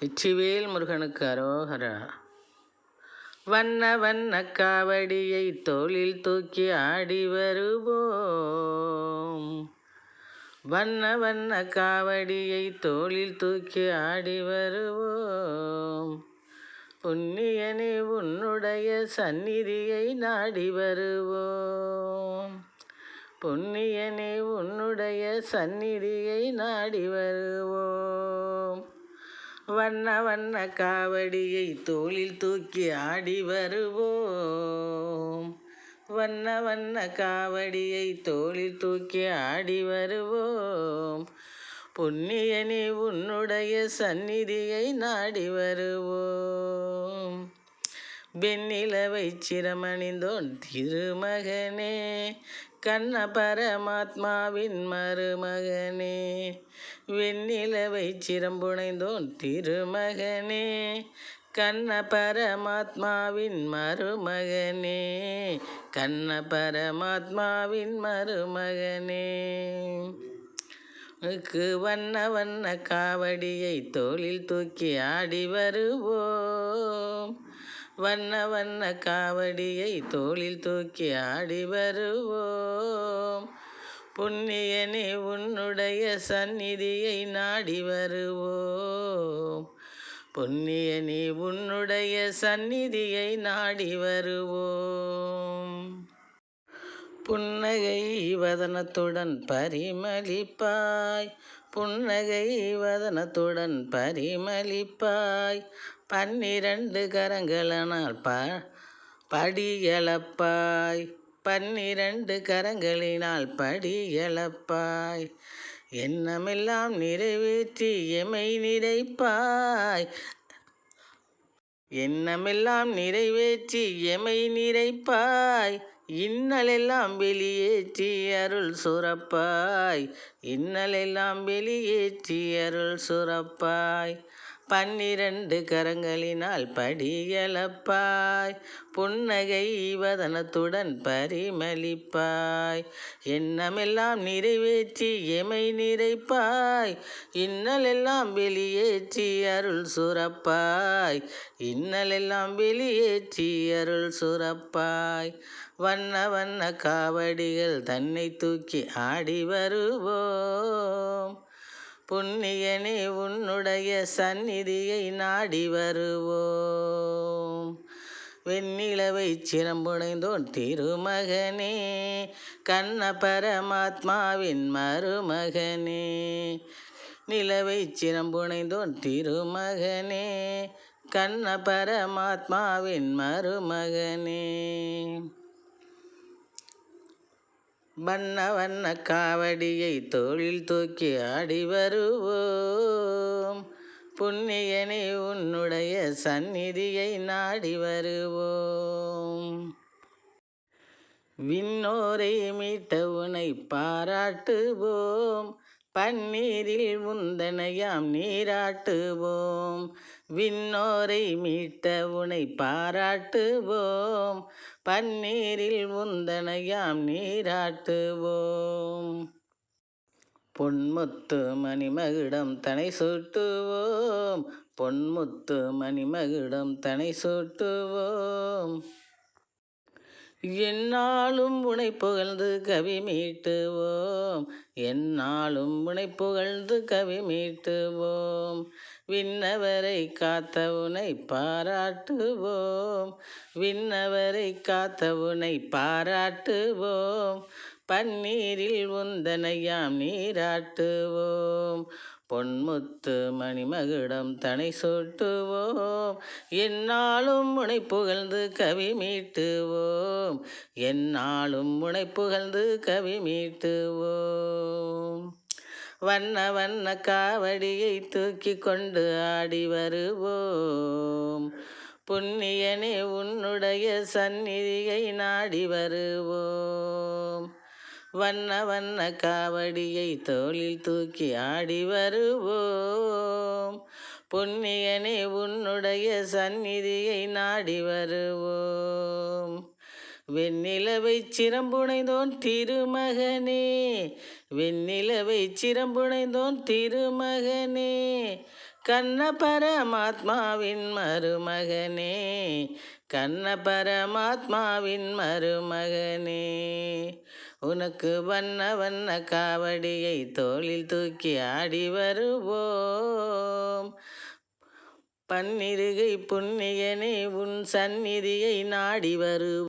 வெற்றிவேல் முருகனுக்கு அரோகரா. வண்ண வண்ண காவடியை தோளில் தூக்கி ஆடி வருவோம். வண்ண வண்ண காவடியை தோளில் தூக்கி ஆடி வருவோம். புண்ணியனே உன்னுடைய சந்நிதியை நாடி வருவோம். புண்ணியனே உன்னுடைய சந்நிதியை நாடி வருவோம். வண்ண வண்ண காவடியை தோளில் தூக்கி ஆடி வருவோம். வண்ண வண்ண காவடியை தோளில் தூக்கி ஆடி வருவோம். புண்ணியனே உன்னுடைய சந்நிதியை நாடி வருவோம். வெண்ணிலவை சிரமணிந்தோன் திருமகனே கண்ண பரமாத்மாவின் மருமகனே. வெண்ணிலவை சிரம்புணைந்தோன் திருமகனே கண்ண பரமாத்மாவின் மருமகனே. கண்ண பரமாத்மாவின் மருமகனே. உனக்கு வண்ண வண்ண காவடியை தோளில் தூக்கி ஆடி வருவோம். வண்ண வண்ண காவடியை தோளில் தூக்கி ஆடி வருவோம். புண்ணியனே உன்னுடைய சந்நிதியை நாடி வருவோம். பொன்னியனே உன்னுடைய சந்நிதியை நாடி வருவோம். புன்னகை வதனத்துடன் பரிமளிப்பாய். புன்னகை வதனத்துடன் பரிமளிப்பாய். பன்னிரண்டு கரங்களனால் ப படியளப்பாய். பன்னிரண்டு கரங்களினால் படியளப்பாய். எண்ணமெல்லாம் நிறைவேற்றி எமை நிறைப்பாய். எண்ணமெல்லாம் நிறைவேற்றி எமை நிறைப்பாய். இன்னலெல்லாம் வெளியேற்றி அருள் சுரப்பாய். இன்னலெல்லாம் வெளியேற்றி அருள் சுரப்பாய். பன்னிரண்டு கரங்களினால் படியலப்பாய். புன்னகை வதனத்துடன் பரிமளிப்பாய். எண்ணமெல்லாம் நிறைவேற்றி எமை நிறைப்பாய். இன்னலெல்லாம் வெளியேற்றி அருள் சுரப்பாய். இன்னலெல்லாம் வெளியேற்றி அருள் சுரப்பாய். வண்ண வண்ண காவடிகள் தன்னை தூக்கி ஆடி வருவோம். புண்ணியனே உன்னுடைய சந்நிதியை நாடி வருவோம். வெண்ணிலவை சிரம்புனைந்தோன் திருமகனே கண்ண பரமாத்மாவின் மருமகனே நிலவை சிரம்புனைந்தோன் திருமகனே கண்ண பரமாத்மாவின் மருமகனே. வண்ண வண்ண காவடியை தோளில் தூக்கி ஆடி வருவோம். புண்ணியனே உன்னுடைய சந்நிதியை நாடி வருவோம். விண்ணோரை மீட்ட உனை பாராட்டுவோம். பன்னீரில் முந்தனையாம் நீராட்டுவோம். விண்ணோரை மீட்ட உனை பாராட்டுவோம். பன்னீரில் முந்தனையாம் நீராட்டுவோம். பொன்முத்து மணிமகுடம் தனை சூட்டுவோம். பொன்முத்து மணிமகுடம் தனை சூட்டுவோம். என்னாலும் உனை புகழ்ந்து கவி மீட்டுவோம். என்னாலும் உனை புகழ்ந்து கவி மீட்டுவோம். விண்ணவரை காத்த உனை பாராட்டுவோம். விண்ணவரை காத்த உனை பாராட்டுவோம். பன்னீரில் உந்தனையாம் நீராட்டுவோம். பொன்முத்து மணிமகுடம் தனை சூட்டுவோம். என்னாலும் முனை புகழ்ந்து கவி மீட்டுவோம். என்னாலும் முனை புகழ்ந்து கவி மீட்டுவோம். வண்ண வண்ண காவடியை தூக்கி கொண்டு ஆடி வருவோம். புண்ணியனே உன்னுடைய சந்நிதியை நாடி வருவோம். வண்ண வண்ண காவடியை தோளில் தூக்கி ஆடி வருவோம். புண்ணியனே உன்னுடைய சந்நிதியை நாடி வருவோம். வெண்ணிலவை சிரம்புனைந்தோன் திருமகனே வெண்ணிலவை சிரம்புனைந்தோன் திருமகனே கண்ண பரமாத்மாவின் மருமகனே கண்ண பரமாத்மாவின் மருமகனே. உனக்கு வண்ண வண்ண காவடியை தோளில் தூக்கி ஆடி வருவோம். பன்னிருகை புண்ணியனே உன் சந்நிதியை நாடி வருவோம்.